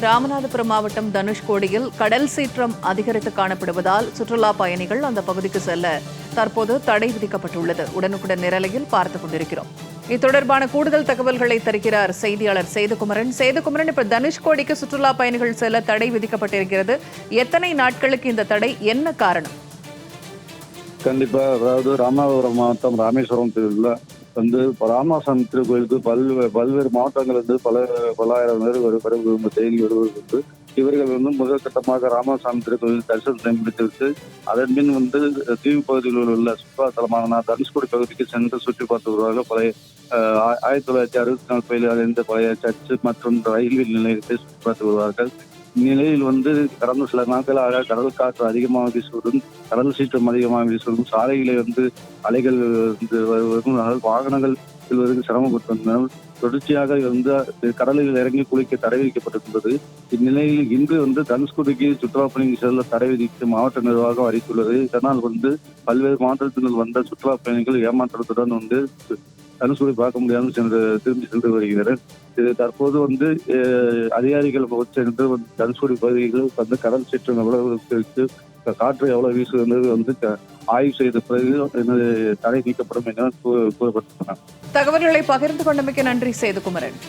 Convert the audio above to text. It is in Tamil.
ராமநாதபுரம் மாவட்டம் தனுஷ்கோடியில் கடல் சீற்றம் அதிகரித்து காணப்படுவதால் சுற்றுலா பயணிகள் அந்த பகுதிக்கு செல்ல தற்போது தடை விதிக்கப்பட்டுள்ளது. உடனுக்குடன் நிரலையில் பார்த்துக் கொண்டிருக்கிறோம். இது தொடர்பான கூடுதல் தகவல்களை தருகிறார் செய்தியாளர் சேதுகுமரன். சேதுகுமரன் இப்ப தனுஷ்கோடிக்கு சுற்றுலா பயணிகள் செல்ல தடை விதிக்கப்பட்டிருக்கிறது. எத்தனை நாட்களுக்கு இந்த தடை? என்ன காரணம்? கண்டிப்பா அதாவது ராமநாதபுரம் மாவட்டம் ராமேஸ்வரம் வந்து ராமாசாமி ராமநாதபுரம் திருக்கோயிலுக்கு பல்வேறு பல்வேறு மாவட்டங்களிலிருந்து பல பல்லாயிரம் பேர் வரு- வருவது தேதி வருவதற்கு இவர்கள் வந்து முதல் கட்டமாக ராமசாமி திருக்கோயில் தரிசனம் முடித்துவிட்டு அதன் பின் வந்து தீவு பகுதிகளில் உள்ள சுற்றுலா தலமான தனுஷ்கோடி பகுதிக்கு சென்று சுற்றி பார்த்து வருவார்கள். பழைய ஆயிரத்தி தொள்ளாயிரத்தி அறுபத்தி நாலு கோயிலில் அடைந்த பழைய சர்ச்சு மற்றும் ரயில்வே நிலையத்தை சுற்றி பார்த்து வருவார்கள். இந்நிலையில் வந்து கடந்த சில நாட்களாக கடல் காற்று அதிகமாக வீசுவதும் கடல் சீற்றம் அதிகமாக வீசுவதும் சாலைகளை வந்து அலைகள் வந்து வருவதும் அதாவது வாகனங்கள் செல்வதற்கு சிரமப்பட்டு வந்தனர் தொடர்ச்சியாக வந்து கடலில் இறங்கி குளிக்க தடை விதிக்கப்பட்டிருந்தது. இந்நிலையில் இன்று வந்து தனுஷ்கோடிக்கு சுற்றுலா பயணிகள் செல்ல தடை விதித்து மாவட்ட நிர்வாகம் அறிவித்துள்ளது. இதனால் வந்து பல்வேறு மாவட்டத்தினர் வந்த சுற்றுலா பயணிகள் ஏமாற்றத்துடன் வந்து தனுஷ்கோடி பார்க்க முடியாமல் சென்று திரும்பி சென்று வருகின்றனர் இது தற்போது வந்து அதிகாரிகள் சென்று வந்து தனுஷ்கோடி பகுதிகளில் வந்து கடல் சீற்றம் எவ்வளவு இருக்கு காற்று எவ்வளவு வீசுகிறது வந்து க- ஆய்வு செய்த பிறகு எனது தடை நீக்கப்படும் என கூறப்பட்டிருக்கிறார் தகவல்களை பகிர்ந்து கொண்டமைக்கு நன்றி சேதுகுமரன்.